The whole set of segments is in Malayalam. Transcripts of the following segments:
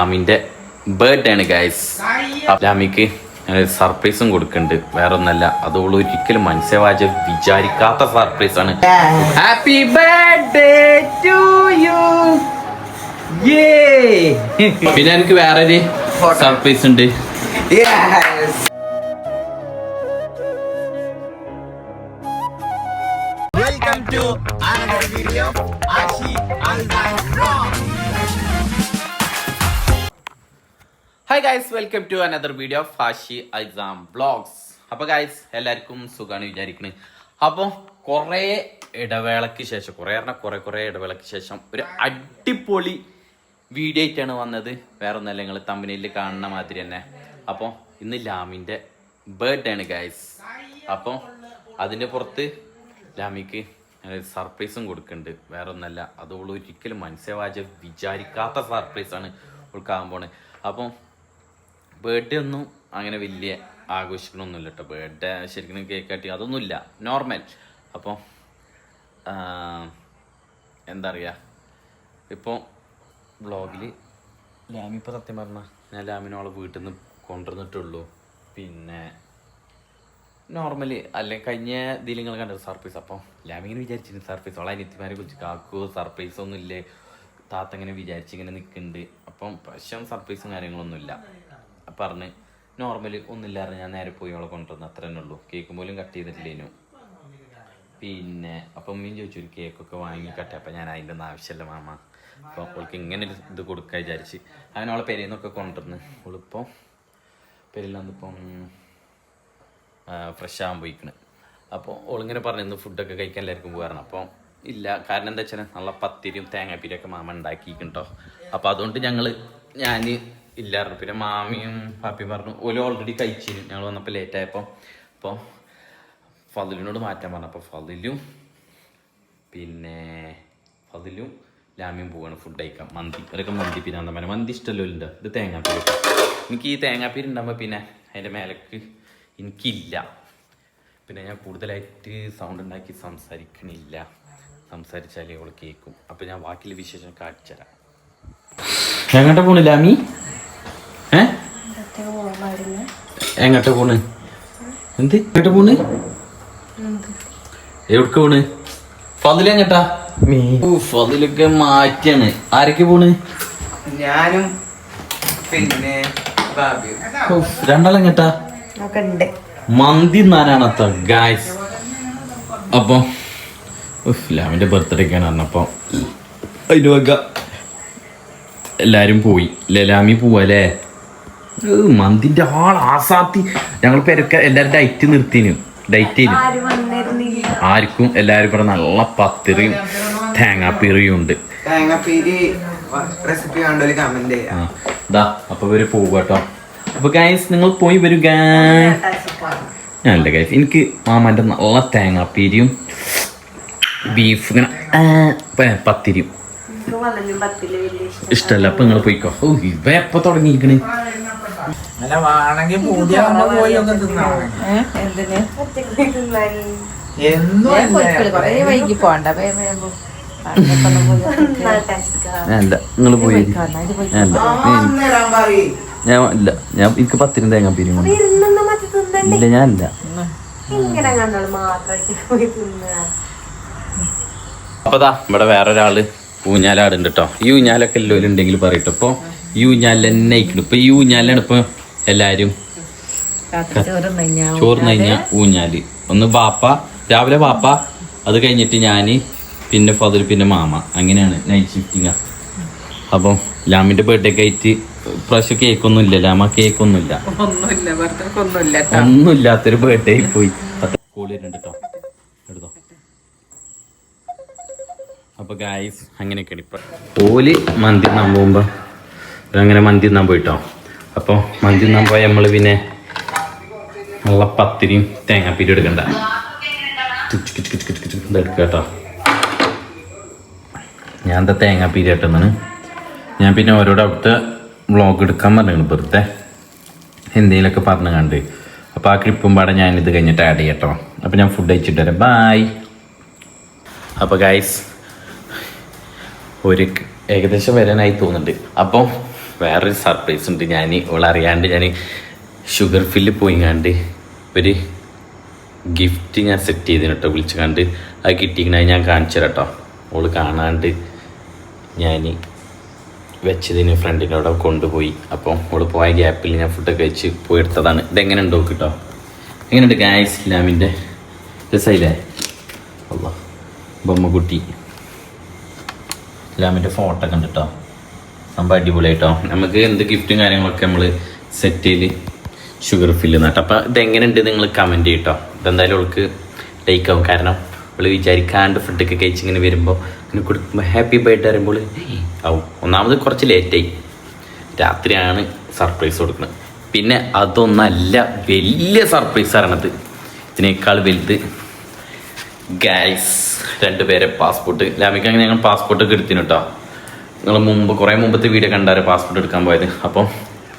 ലാമിന്റെ ബർത്ത്ഡേ ആണ് ഗൈസ് ലാമിക്ക് സർപ്രൈസും കൊടുക്കുന്നുണ്ട് വേറെ ഒന്നല്ല അതോൾ ഒരിക്കലും മനസ്സിലാവാജ വിചാരിക്കാത്ത സർപ്രൈസ് ആണ്. ഹാപ്പി ബർത്ത്ഡേ ടു യു പിന്നെ എനിക്ക് വേറൊരു സർപ്രൈസ് ഉണ്ട്. Yes. Welcome to hi guys welcome to another video of Fashi exam blogs അപ്പോൾ ഗായ്സ് എല്ലാവർക്കും സുഖമാണ് വിചാരിക്കുന്നത് അപ്പോൾ കുറേ ഇടവേളയ്ക്ക് ശേഷം കുറേ പറഞ്ഞാൽ കുറേ കുറേ ഇടവേളയ്ക്ക് ശേഷം ഒരു അടിപൊളി വീഡിയോ ആയിട്ടാണ് വന്നത്. വേറെ ഒന്നല്ല നിങ്ങൾ തമ്പനിയിൽ കാണുന്ന മാതിരി തന്നെ. അപ്പോൾ ഇന്ന് ലാമിന്റെ ബർത്ത്ഡേ ആണ് ഗായ്സ് അപ്പോൾ അതിന്റെ പുറത്ത് ലാമിക്ക് സർപ്രൈസും കൊടുക്കുന്നുണ്ട്. വേറെ ഒന്നല്ല അത് അവൾ ഒരിക്കലും മനസ്സിലാവാജ വിചാരിക്കാത്ത സർപ്രൈസാണ് ഉൾക്കാൻ പോണേ അപ്പം ബർത്ത്ഡേ ഒന്നും അങ്ങനെ വലിയ ആഘോഷിക്കണമൊന്നുമില്ല കേട്ടോ. ബർത്ത്ഡേ ശരിക്കും കേക്ക് കട്ടി അതൊന്നുമില്ല. നോർമൽ അപ്പോൾ എന്താ പറയുക ഇപ്പോൾ വ്ളോഗിൽ ലാമി ഇപ്പോൾ സത്യം പറഞ്ഞാൽ ഞാൻ ലാമിനോളെ വീട്ടിൽ നിന്ന് കൊണ്ടുവന്നിട്ടുള്ളൂ. പിന്നെ നോർമലി അല്ലെ കഴിഞ്ഞ ഇതിൽ നിങ്ങൾ സർപ്രൈസ് അപ്പോൾ ലാമിങ്ങനെ വിചാരിച്ചിരുന്നു സർപ്രൈസ് അവളെ അനിയത്തിമാരെ കുറിച്ച് കാക്കു സർപ്രൈസ് ഒന്നും ഇല്ലേ താത്ത ഇങ്ങനെ വിചാരിച്ചിങ്ങനെ നിൽക്കുന്നുണ്ട്. അപ്പം പ്രശ്നം സർപ്രൈസും കാര്യങ്ങളൊന്നും ഇല്ല പറഞ്ഞ് നോർമലി ഒന്നുമില്ലാതെ ഞാൻ നേരെ പോയി അവളെ കൊണ്ടുവന്നു അത്ര തന്നെ ഉള്ളൂ. കേക്ക് പോലും കട്ട് ചെയ്തിട്ടില്ലേനു പിന്നെ അപ്പം മീൻ ചോദിച്ചു ഒരു കേക്കൊക്കെ വാങ്ങി കട്ടെ അപ്പം ഞാൻ അതിന്റെ ഒന്നും ആവശ്യമില്ല മാമ. അപ്പോൾ അവൾക്ക് ഇങ്ങനെ ഒരു ഇത് കൊടുക്കുക വിചാരിച്ച്. അങ്ങനെ അവളെ പെരയിൽ നിന്നൊക്കെ കൊണ്ടുവന്ന് അവളിപ്പോൾ പെരയിൽ വന്നിപ്പം ഫ്രഷ് ആകാൻ പോയിക്കണ്. അപ്പോൾ ഓളിങ്ങനെ പറഞ്ഞു ഇന്ന് ഫുഡൊക്കെ കഴിക്കാൻ എല്ലാവർക്കും പോകാറുണ്ട് അപ്പോൾ ഇല്ല കാരണം എന്താ വെച്ചാൽ നല്ല പത്തിരിയും തേങ്ങാപ്പിരിയൊക്കെ മാമ ഉണ്ടാക്കിയിട്ടുണ്ടോ അപ്പോൾ അതുകൊണ്ട് ഞങ്ങൾ ഞാൻ ഇല്ലായിരുന്നു. പിന്നെ മാമിയും പാപ്പിയും പറഞ്ഞു ഓൽ ഓൾറെഡി കഴിച്ചിരുന്നു ഞങ്ങൾ വന്നപ്പോൾ ലേറ്റ് ആയപ്പോൾ അപ്പോൾ ഫതിലിനോട് മാറ്റാൻ പറഞ്ഞു. അപ്പോൾ ഫതിലും പിന്നെ ഫതിലും ലാമിയും പോവാണ് ഫുഡ് കഴിക്കാം മന്തി. അതൊക്കെ മന്തി പിന്നെ എന്താ മന്തി ഇഷ്ടമല്ലോ ഉണ്ട് ഇത് തേങ്ങാപ്പീര് എനിക്ക് ഈ തേങ്ങാപ്പീര് ഉണ്ടാകുമ്പോൾ പിന്നെ അതിന്റെ മേലേക്ക് എനിക്കില്ല. പിന്നെ ഞാൻ കൂടുതലായിട്ട് സൗണ്ട് ഉണ്ടാക്കി സംസാരിക്കണില്ല. സംസാരിച്ചാലേ അവൾ കേൾക്കും. അപ്പം ഞാൻ ബാക്കിയുള്ള വിശേഷം കാണിച്ചു തരാം എങ്ങോട്ടാ പോണില്ലാമി എങ്ങോട്ടാ പോണ്? എന്ത്? എങ്ങട്ട പോണ്? എവിടക്ക് പോണ്? ഫതിൽ എങ്ങട്ടാ? ഫതിലൊക്കെ മാറ്റിയാണ് ആരൊക്കെ പോണ്? ഞാനും പിന്നെ രണ്ടാളും എങ്ങട്ടാ? മന്തി നാരായണത്ത ഗായ്സ് അപ്പൊ ഉഫ്, ലാമിന്റെ ബർത്ത്ഡേ ഒക്കെയാണ് പറഞ്ഞപ്പോ അതിന് വക. എല്ലാരും പോയി. ലാമി ലാമി പോവല്ലേ മന്തിന്റെ ആൾ ആസാത്തി. ഞങ്ങൾ പെരക്ക എല്ലാരും ഡയറ്റ് നിർത്തിനു ഡയറ്റ് ആർക്കും എല്ലാരും ഇവിടെ നല്ല പത്തിറിയും തേങ്ങാപ്പിറിയും ഉണ്ട്. അപ്പൊ ഇവർ പോവുക കേട്ടോ. അപ്പൊ ഗൈസ് നിങ്ങൾ പോയി വരുക ഞാനല്ല ഗൈസ് എനിക്ക് മാമാന്റെ നല്ല തേങ്ങാപ്പീരിയും ബീഫ് ഇങ്ങനെ പത്തിരിയും. ഇഷ്ടല്ല അപ്പൊ നിങ്ങൾ പോയിക്കോ. ഓ ഇവ എപ്പൊ തുടങ്ങിയിരിക്കണ്? അല്ല? വേണമെങ്കിൽ പൂജയാകുമ്പോ പോയി ഒക്കെ വൈകി പോണ്ട. അല്ല നിങ്ങൾ പോയി. അല്ല ഞാൻ ഇല്ല ഞാൻ എനിക്ക് പത്തിന് തേങ്ങാപ്പീരിയും പിരി ഇരുന്നൊന്നും മറ്റു ഇല്ല പോയി തിന്നുക ഇവിടെ വേറൊരാൾ ഒരാൾ ഊഞ്ഞാലാടുണ്ട് കേട്ടോ ഈ ഊഞ്ഞാലൊക്കെ എല്ലാവരും ഉണ്ടെങ്കിൽ പറയട്ടോ ഇപ്പൊ ഈ ഊഞ്ഞാലിൽ തന്നെ ആയിക്കണം. ഇപ്പൊ ഈ ഊഞ്ഞാലാണ് ഇപ്പൊ എല്ലാരും ചോറ് കഴിഞ്ഞാ ഊഞ്ഞാൽ? ഒന്ന് ബാപ്പ രാവിലെ ബാപ്പ അത് കഴിഞ്ഞിട്ട് ഞാൻ പിന്നെ ഫാദർ പിന്നെ മാമ. അങ്ങനെയാണ് നൈറ്റ് ഷിഫ്റ്റിങ് അപ്പം ലാമിന്റെ ബർത്ത്ഡേ കഴിച്ച് ആയിട്ട് കേക്ക് കേക്കൊന്നും ഇല്ല. ലാമ കേക്കൊന്നും ഇല്ല. ഒന്നുമില്ല. ബർത്ത്ഡേ പോയി. കോളി കേട്ടോ. എടുത്തോ. അപ്പൊ ഗായ്സ് അങ്ങനെയൊക്കെയാണ് ഇപ്പൊ. ഓൽ മന്തി തിന്നാൻ പോകുമ്പോ അങ്ങനെ മന്തി തിന്നാൻ പോയിട്ടോ. അപ്പോൾ മന്തി തിന്നാൻ പോയാൽ നമ്മൾ പിന്നെ നല്ല പത്തിരിയും തേങ്ങാപ്പീരും എടുക്കണ്ട. ചുക്ക് ചുക്ക് ചുക്ക് ചുക്ക് ചുക്ക് ഇത് എടുക്കുക കേട്ടോ. ഞാൻ എന്താ തേങ്ങാപ്പീരി കേട്ടെന്നാണ് ഞാൻ പിന്നെ ഓരോട് അവിടുത്തെ വ്ളോഗ് എടുക്കാൻ പറഞ്ഞു വെറുതെ. എന്തെങ്കിലുമൊക്കെ പറഞ്ഞു കണ്ട്. അപ്പോൾ ആ ക്ലിപ്പും പാടെ ഞാൻ ഇത് കഴിഞ്ഞിട്ട് ആഡ് ചെയ്യട്ടോ അപ്പോൾ ഞാൻ ഫുഡ് അയച്ചിട്ട് വരാം. ബായ് അപ്പോൾ ഗൈസ് ഒരു ഏകദേശം വരാനായി തോന്നുന്നുണ്ട്. അപ്പോൾ വേറൊരു സർപ്രൈസ് ഉണ്ട്. ഞാൻ അറിയാണ്ട് ഞാൻ ഷുഗർ ഫില്ല് പോയിങ്ങാണ്ട് ഒരു ഗിഫ്റ്റ് ഞാൻ സെറ്റ് ചെയ്തിന് കേട്ടോ വിളിച്ച് കണ്ട് അത് കിട്ടിക്കണ ഞാൻ കാണിച്ചു കേട്ടോ ഓൾ കാണാണ്ട് ഞാൻ വെച്ചതിന് ഫ്രണ്ടിന്റെ അവിടെ കൊണ്ടുപോയി. അപ്പം ഓൾ പോയ ഗ്യാപ്പിൽ ഞാൻ ഫുഡൊക്കെ വെച്ച് പോയി എടുത്തതാണ്. ഇതെങ്ങനെ ഉണ്ടോ കേട്ടോ എങ്ങനെയുണ്ട് ഗായസ് ഇസ്ലാമിന്റെ രസമില്ലേ ബൊമ്മക്കുട്ടി. ഇസ്ലാമിന്റെ ഫോട്ടോ കേട്ടോ സംഭവം അടിപൊളിയായിട്ടോ. നമുക്ക് എന്ത് ഗിഫ്റ്റും കാര്യങ്ങളൊക്കെ നമ്മൾ സെറ്റ് ചെയ്ത് ഷുഗർ ഫില്ല് നട്ടോ അപ്പം ഇതെങ്ങനെയുണ്ട് നിങ്ങൾ കമന്റ് ചെയ്യട്ടോ. ഇതെന്തായാലും അവൾക്ക് ലൈക്ക് ആവും. കാരണം അവൾ വിചാരിക്കാണ്ട് ഫുഡൊക്കെ കഴിച്ച് ഇങ്ങനെ വരുമ്പോൾ ഇങ്ങനെ കൊടുക്കുമ്പോൾ ഹാപ്പി ബർത്ത്ഡേ പറയുമ്പോൾ ആവും ഒന്നാമത് കുറച്ച് ലേറ്റായി രാത്രിയാണ് സർപ്രൈസ് കൊടുക്കുന്നത്. പിന്നെ അതൊന്നല്ല വലിയ സർപ്രൈസ് ആണത്. ഇതിനേക്കാൾ വലുത് ഗാൽസ് രണ്ടുപേരെ പാസ്പോർട്ട് ലാമിക്ക് അങ്ങനെ ഞങ്ങൾ പാസ്പോർട്ടൊക്കെ എടുത്തിനു കേട്ടോ. നിങ്ങൾ മുമ്പ് കുറേ മുമ്പത്തെ വീഡിയോ കണ്ടാറ് പാസ്പോർട്ട് എടുക്കാൻ പോയത്. അപ്പം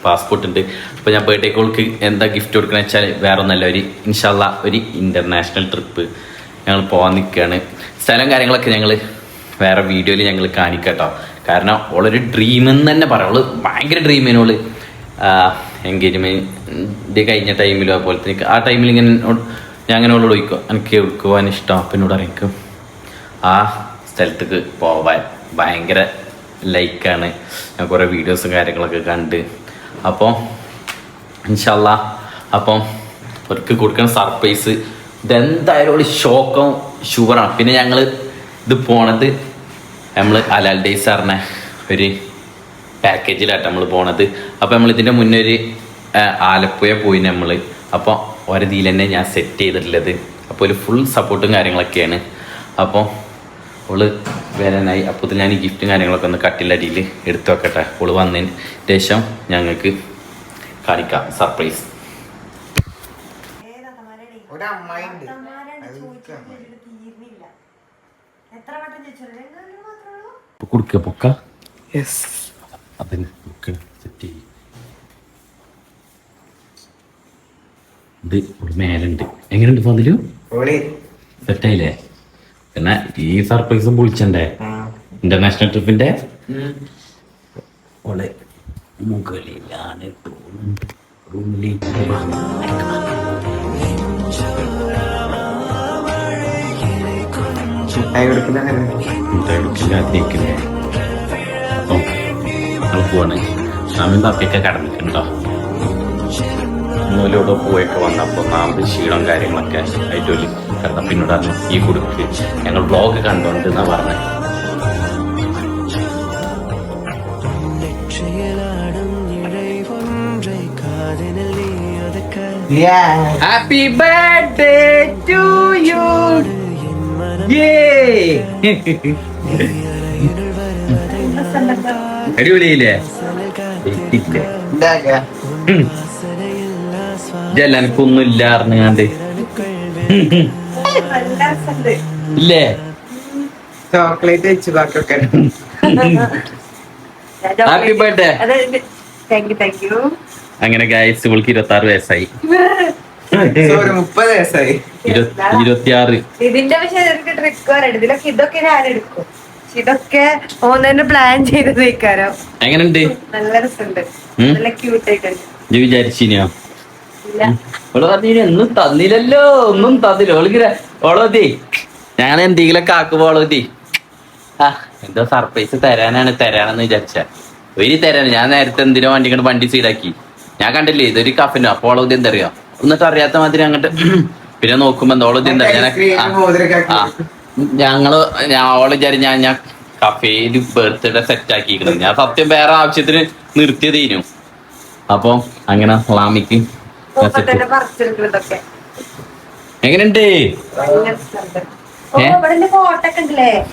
പാസ്പോർട്ട് ഉണ്ട്. അപ്പോൾ ഞാൻ ബർത്ത്ഡേ കോൾക്ക് എന്താ ഗിഫ്റ്റ് കൊടുക്കണമെന്ന് വെച്ചാൽ വേറെ ഒന്നല്ല ഒരു ഇൻഷാല്ല ഒരു ഇന്റർനാഷണൽ ട്രിപ്പ് ഞങ്ങൾ പോകാൻ നിൽക്കുകയാണ് സ്ഥലം കാര്യങ്ങളൊക്കെ ഞങ്ങൾ വേറെ വീഡിയോയിൽ ഞങ്ങൾ കാണിക്കട്ടോ. കാരണം ഓളൊരു ഡ്രീം എന്ന് തന്നെ പറയാം. ഓൾ ഭയങ്കര ഡ്രീമിനോൾ എൻഗേജ്മെന്റ് കഴിഞ്ഞ ടൈമിലും അതുപോലെ തന്നെ. ആ ടൈമിൽ ഇങ്ങനെ ഞാൻ അങ്ങനെ അവളോട് ചോദിക്കും എനിക്ക് എടുക്കുവാൻ ഇഷ്ടം? അപ്പം എന്നോട് അറിയിക്കും ആ സ്ഥലത്തേക്ക് പോവാൻ ഭയങ്കര ലൈക്കാണ്. ഞാൻ കുറേ വീഡിയോസും കാര്യങ്ങളൊക്കെ കണ്ട്. അപ്പോൾ ഇൻഷല്ല അപ്പം അവർക്ക് കൊടുക്കുന്ന സർപ്രൈസ് ഇതെന്തായാലും ഒരു ഷോക്കും ഷുവറാണ്. പിന്നെ ഞങ്ങൾ ഇത് പോണത് നമ്മൾ അലാൽ ഡേയ്സ് പറഞ്ഞ ഒരു പാക്കേജിലായിട്ട് നമ്മൾ പോണത്. അപ്പോൾ നമ്മൾ ഇതിന്റെ മുന്നേ ഒരു ആലപ്പുഴ പോയി നമ്മൾ അപ്പോൾ ഒരതിയിൽ തന്നെ ഞാൻ സെറ്റ് ചെയ്തിട്ടുള്ളത്. അപ്പോൾ ഒരു ഫുൾ സപ്പോർട്ടും കാര്യങ്ങളൊക്കെയാണ്. അപ്പോൾ ഓൾ വരാനായി. അപ്പോൾ ഞാൻ ഈ ഗിഫ്റ്റും കാര്യങ്ങളൊക്കെ ഒന്ന് കട്ടിലടിയിൽ എടുത്തു വെക്കട്ടെ. ഓൾ വന്നതിന് ശേഷം ഞങ്ങൾക്ക് കാണിക്കാം. സർപ്രൈസ് കൊടുക്കുക പൊക്ക യെസ് അതിന് ബുക്ക് സെറ്റ് ചെയ്യും. ഇത് ഇവിടെ മേലുണ്ട്. എങ്ങനെയുണ്ട് പതിലു ഓളി സെറ്റായില്ലേ പിന്നെ ഈ സർപ്രൈസും പൊളിച്ചണ്ടേ ഇന്റർനാഷണൽ ട്രിപ്പിന്റെ മുകളിലാണ് പോവാണ്. സ്വാമി ബാപ്പിയൊക്കെ കടന്നിട്ടുണ്ടോ? മൂലൂടെ പോയൊക്കെ വന്നപ്പോൾ നാമ്പ് ക്ഷീണം കാര്യങ്ങളൊക്കെ ആയിട്ട് കാരണം പിന്നോട് ഈ കുടുക്ക് ഞങ്ങൾ ബ്ലോഗ് കണ്ടോണ്ട് എന്നാ പറഞ്ഞത് ഹാപ്പി ബർത്ത്ഡേ ടു യു അടിപൊളിയില്ലേ? ഇല്ലേ? ഇതല്ല എനിക്കൊന്നും ഇല്ല അറിഞ്ഞാണ്ട് ഇല്ലേ ചോക്ലേറ്റ് വെച്ച് ബാക്കിയൊക്കെ ഹാപ്പി ബർത്ത്ഡേ അങ്ങനെ ഗായസ് ഇവൾക്ക് ഇരുപത്തി ആറ് വയസ്സായി മുപ്പത് വയസ്സായി. ഇരുപത്തി ഇരുപത്തിയാറ്. ഇതിന്റെ പക്ഷേ ട്രിക്ക് ഇതിലൊക്കെ ഇതൊക്കെ ഞാൻ എടുക്കും. ഇതൊക്കെ പ്ലാൻ ചെയ്ത് എങ്ങനെയുണ്ട്? നല്ല രസമുണ്ട്. നല്ല ക്യൂട്ട് ആയിട്ടുണ്ട്. ഓൾ പറഞ്ഞു ഒന്നും തന്നില്ലല്ലോ. ഒന്നും തന്നില്ല. ഓളിങ്ങനെ ഓളോതി ഞാൻ എന്തെങ്കിലുമൊക്കെ ആക്കുമ്പോ ഓളോതി ആ എന്തോ സർപ്രൈസ് തരാനാണ് തരാനെന്ന് വിചാരിച്ച ഒരു തരാൻ ഞാൻ നേരത്തെ എന്തിനോ വണ്ടി കണ്ട് വണ്ടി സീഡാക്കി. ഞാൻ കണ്ടില്ലേ ഇതൊരു കഫിനോ അപ്പോൾ ഓളോതി എന്തറിയോ? എന്നിട്ട് അറിയാത്ത മാതിരി അങ്ങോട്ട് പിന്നെ നോക്കുമ്പോ എന്താ ഓളോതി എന്താ? ഞങ്ങൾ ഞാൻ ഓളെ വിചാരി ഞാൻ ഞാൻ കഫേൽ ബർത്ത്ഡേ സെറ്റ് ആക്കിയിരിക്കണം. ഞാൻ സത്യം വേറെ ആവശ്യത്തിന് നിർത്തിയതേനു. അപ്പൊ അങ്ങനെ ലാമിക്ക് എങ്ങനെയുണ്ട്?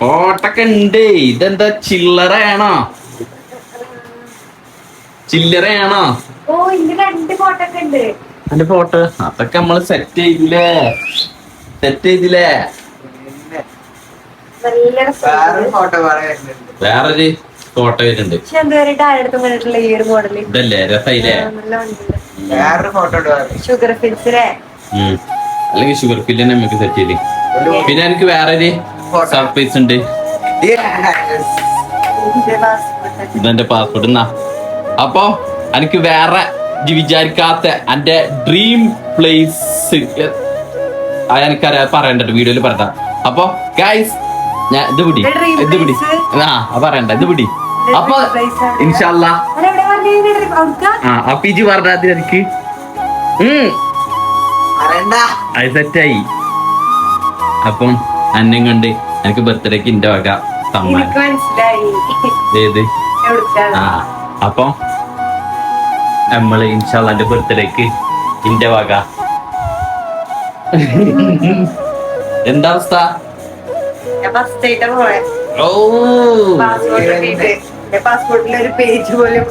ഫോട്ടൊക്കെ ഉണ്ട്. ഇതെന്താ ചില്ലറയാണോ ചില്ലറയാണോ അതിന്റെ ഫോട്ടോ. അതൊക്കെ നമ്മൾ സെറ്റ് ചെയ്തില്ലേ? സെറ്റ് ചെയ്തില്ലേ? വേറൊരു ഫോട്ടോ വരുന്നുണ്ട്. ഇതല്ലേ? വണ്ടിയുണ്ട് വേറൊരു ഫോട്ടോ ഇടുവാറ് ഷുഗർ ഫിൽസിലെ ഉം. അല്ലെങ്കിൽ ഷുഗർ ഫില്ല് തന്നെ നമുക്ക് സെറ്റ് ചെയ്ത് പിന്നെ എനിക്ക് വേറെ ഒരു സർപ്രൈസ് ഉണ്ട്. ഇതെന്റെ പാസ്പോർട്ട് എന്നാ അപ്പൊ എനിക്ക് വേറെ വിചാരിക്കാത്ത എന്റെ ഡ്രീം പ്ലേസ് അത് എനിക്കറിയാം പറയണ്ട വീഡിയോയിൽ പറഞ്ഞ അപ്പൊ ഗൈസ് ഞാൻ ഇത് പിടി ഇത് പിടി? ആ പറയണ്ട ഇത് പിടി അപ്പൊ. ഇൻഷല്ല അതെവിടെ പറഞ്ഞ അവിടുത്തെ ആ അപ്പൊ ഇജി പറഞ്ഞത് എനിക്ക് അത് സെറ്റായി. അപ്പം അന്നം കണ്ട് എനിക്ക് ബർത്ത്ഡേക്ക് ഇന്റെ വക സമ്മാനം ഏത്? ആ അപ്പൊ നമ്മൾ ഇൻഷാല്ല എന്റെ ബർത്ത്ഡേക്ക് ഇന്റെ വക. എന്താ അവസ്ഥ? ഓ. പാസ്പോർട്ടിൽ ഒരു പേജ് പോലും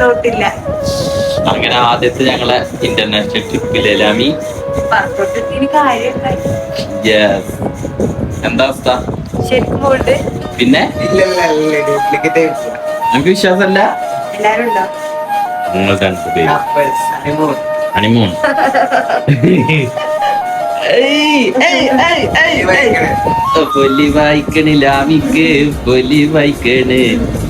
നോട്ടില്ല അങ്ങനെ ആദ്യത്തെ ഞങ്ങളെ ഇന്റർനാഷണൽ യെസ് എന്താ? അവസ്ഥ? പിന്നെ? നമുക്ക് വിശ്വാസമല്ല? നിങ്ങൾ ഹണിമൂൺ പൊലി വായിക്കണ് ലാമിക്ക് പൊലി വായിക്കണ്.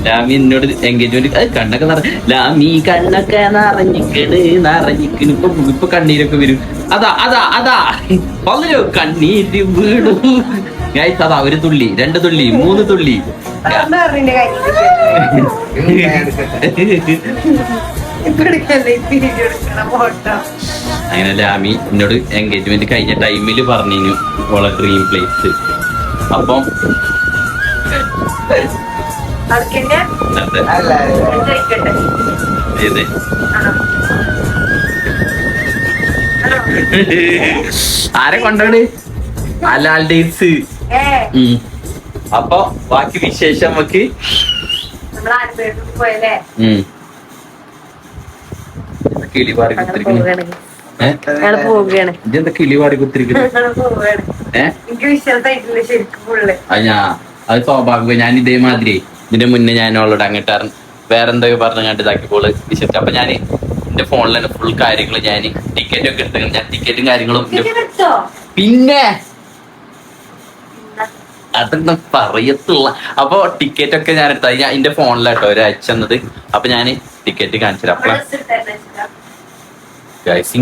ലാമി എന്നോട് എൻഗേജ്മെന്റ് കണ്ണൊക്കെ നിറ ലാമി കണ്ണൊക്കെ നിറഞ്ഞിക്കണ് നിറഞ്ഞിക്കണ്. ഇപ്പൊ ഇപ്പൊ കണ്ണീരൊക്കെ വരും. അതാ അതാ അതാ. പതിനോ കണ്ണീര് വീണു. ഗൈസ് അതാ ഒരു തുള്ളി രണ്ട് തുള്ളി മൂന്ന് തുള്ളി. അങ്ങനെ ലാമി എന്നോട് എൻഗേജ്മെന്റ് കഴിഞ്ഞ ടൈമിൽ പറഞ്ഞു ഓളെ ഡ്രീം പ്ലേസ് അപ്പം ഏത്? ആരെ കൊണ്ടോട് അലാൽ ഡേസ്. ഏ. അപ്പൊ ബാക്കി വിശേഷം നമുക്ക് കുത്തിരിക്കുന്നു. ഇതെന്താ അത് സ്വാഭാവികം. ഞാൻ ഇതേമാതിരി ഇതിന്റെ മുന്നേ ഞാൻ അവളോട് അങ്ങോട്ട് വേറെ എന്തൊക്കെ പറഞ്ഞു കണ്ട് ഇതാക്കിയപ്പോൾ വിശ്വസിച്ചു അപ്പൊ ഞാൻ എന്റെ ഫോണിൽ തന്നെ ഫുൾ കാര്യങ്ങൾ ഞാൻ ടിക്കറ്റ് ഒക്കെ എടുത്തു ഞാൻ ടിക്കറ്റും കാര്യങ്ങളും പിന്നെ? അതൊന്നും പറയത്തുള്ള? അപ്പൊ ടിക്കറ്റ് ഒക്കെ ഞാൻ എടുത്തത് ഞാൻ എന്റെ ഫോണിലാട്ടോ ഒരാഴ്ച എന്നത് അപ്പൊ ഞാൻ ടിക്കറ്റ് കാണിച്ചു അപ്പൊ ഗൈസ്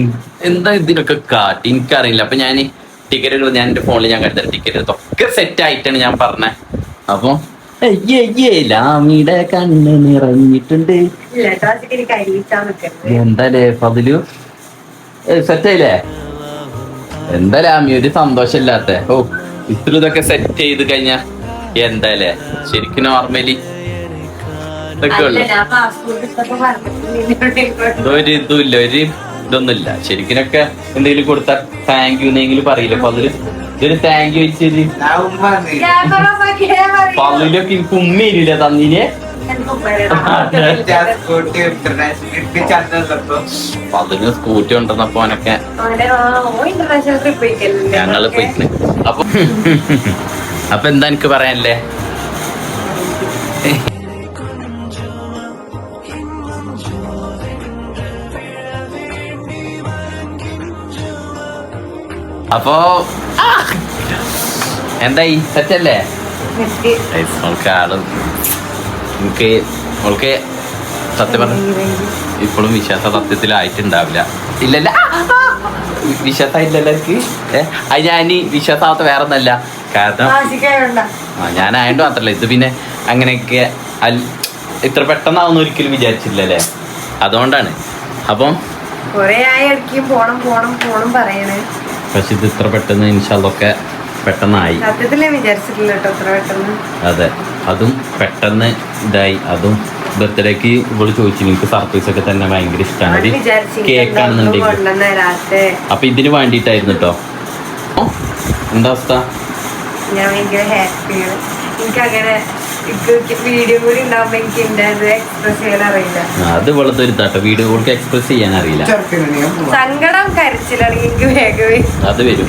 എന്താ ഇതിനൊക്കെ കാട്ടി? എനിക്കറിയില്ല. അപ്പൊ ഞാൻ ടിക്കറ്റുകൾ ഞാൻ എന്റെ ഫോണിൽ ഞാൻ കരുതൽ ടിക്കറ്റ് എടുത്തു? ഒക്കെ സെറ്റ് ആയിട്ടാണ് ഞാൻ പറഞ്ഞത് അപ്പൊ ലാമിയുടെ കണ്ണ് നിറഞ്ഞിട്ടുണ്ട്. എന്താലേ പതിലു? സെറ്റായില്ലേ എന്താ ലാമി ഒരു സന്തോഷമില്ലാത്ത? ഓ ഇത്ര ഇതൊക്കെ സെറ്റ് ചെയ്ത് കഴിഞ്ഞാ എന്താലേ? ശരിക്കും നോർമലി ഇതൊക്കെ ഉള്ളു. ഒരു ഇതുമില്ല ഒരു ഇതൊന്നുമില്ല. ശരിക്കിനൊക്കെ എന്തെങ്കിലും കൊടുത്താൽ താങ്ക് യു എന്നെങ്കിലും പറയില്ല അപ്പൊ അതിൽ ഇതൊരു താങ്ക് യു വെച്ചത് പതിലൊക്കെ എനിക്ക് ഉമ്മയില്ല തന്നിനെ. പതിന് സ്കൂട്ടി ഉണ്ടെന്നപ്പോ ഞങ്ങൾ അപ്പൊ അപ്പൊ എന്താ എനിക്ക് പറയാനല്ലേ? അപ്പോ എന്തായി? സെറ്റല്ലേ? നമുക്ക് ആൾ സത്യം പറഞ്ഞു ഇപ്പോഴും വിശ്വാസ സത്യത്തിലായിട്ടുണ്ടാവില്ല. ഇല്ലല്ല. വിശ്വാസമായില്ലല്ലോ എനിക്ക്. അത് ഞാൻ വിശ്വാസാവാത്ത വേറെ ഒന്നല്ല കാരണം ആ, ഞാനായോണ്ട് മാത്രല്ല. ഇത് പിന്നെ അങ്ങനെയൊക്കെ അൽ- ഇത്ര പെട്ടെന്നാവുന്ന ഒരിക്കലും വിചാരിച്ചില്ലല്ലേ? അതുകൊണ്ടാണ്. അപ്പം കൊറേ ആയി ഇടയ്ക്കും പോണം പോണം പോണം പറയണേ. പക്ഷെ ഇത് ഇത്ര പെട്ടെന്ന് ഇൻഷാല്ലൊക്കെ പെട്ടെന്നായി. അതെ. അതും പെട്ടെന്ന് ഇതായി. അതും ബർത്ത്ഡേക്ക് ഇവൾ ചോദിച്ചു എനിക്ക് സർപ്രൈസ് ഒക്കെ തന്നെ ഭയങ്കര ഇഷ്ടമാണ് കേക്ക് ആണെന്നുണ്ടെങ്കിൽ. അപ്പൊ ഇതിന് വേണ്ടിയിട്ടായിരുന്നു കേട്ടോ. എന്താ അവസ്ഥ? ഞാൻ ഭയങ്കര ഹാപ്പിയാണ് എനിക്ക് അങ്ങനെ വീഡിയോ കൂടി ഉണ്ടാവുമ്പോ എനിക്ക് അത് എക്സ്പ്രസ് ചെയ്യാൻ അറിയില്ല. ആ, അത് ഇവളത്തെ ഒരു തട്ട വീഡിയോ കോൾക്ക് എക്സ്പ്രസ് ചെയ്യാൻ അറിയില്ല. സങ്കടം എനിക്ക് അത് വരും.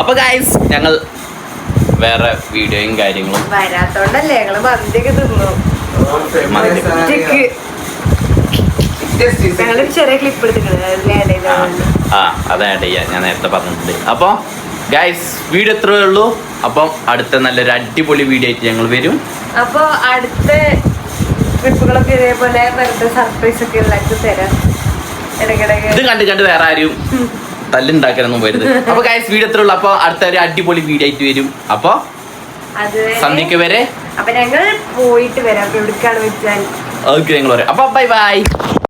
അപ്പൊ ഗായ്സ് ഞങ്ങൾ വേറെ വീഡിയോയും കാര്യങ്ങളും വരാത്തോണ്ടല്ലേ ഞങ്ങൾ മന്തിയൊക്കെ തിന്നു. ഞങ്ങളൊരു ചെറിയ ക്ലിപ്പ് എടുത്തിട്ടുണ്ട്. ആ അതാണ് ആഡ് ചെയ്യാം ഞാൻ നേരത്തെ പറഞ്ഞിട്ടുണ്ട്. അപ്പൊ ഗൈസ് വീഡിയോ എത്രയേ ഉള്ളൂ. അപ്പം അടുത്ത നല്ലൊരു അടിപൊളി വീഡിയോ ആയിട്ട് ഞങ്ങൾ വരും. അപ്പൊ അടുത്ത ട്രിപ്പുകളൊക്കെ ഇതേപോലെ വെറുതെ സർപ്രൈസ് ഒക്കെ എല്ലാവർക്കും തരാം. ഇത് കണ്ട് കണ്ട് വേറെ ആരും തല്ലുണ്ടാക്കാനൊന്നും വരുന്നത് അപ്പൊ ഗൈസ് വീഡിയോ എത്ര ഉള്ളൂ. അപ്പൊ അടുത്ത ഒരു അടിപൊളി വീഡിയോ ആയിട്ട് വരും. അപ്പൊ സന്ധ്യക്ക് വരെ. അപ്പൊ ഞങ്ങൾ പോയിട്ട് വരാം. എവിടേക്കാണ് വെച്ചാൽ ഓക്കെ ഞങ്ങൾ പറയാം. അപ്പൊ ബൈ ബൈ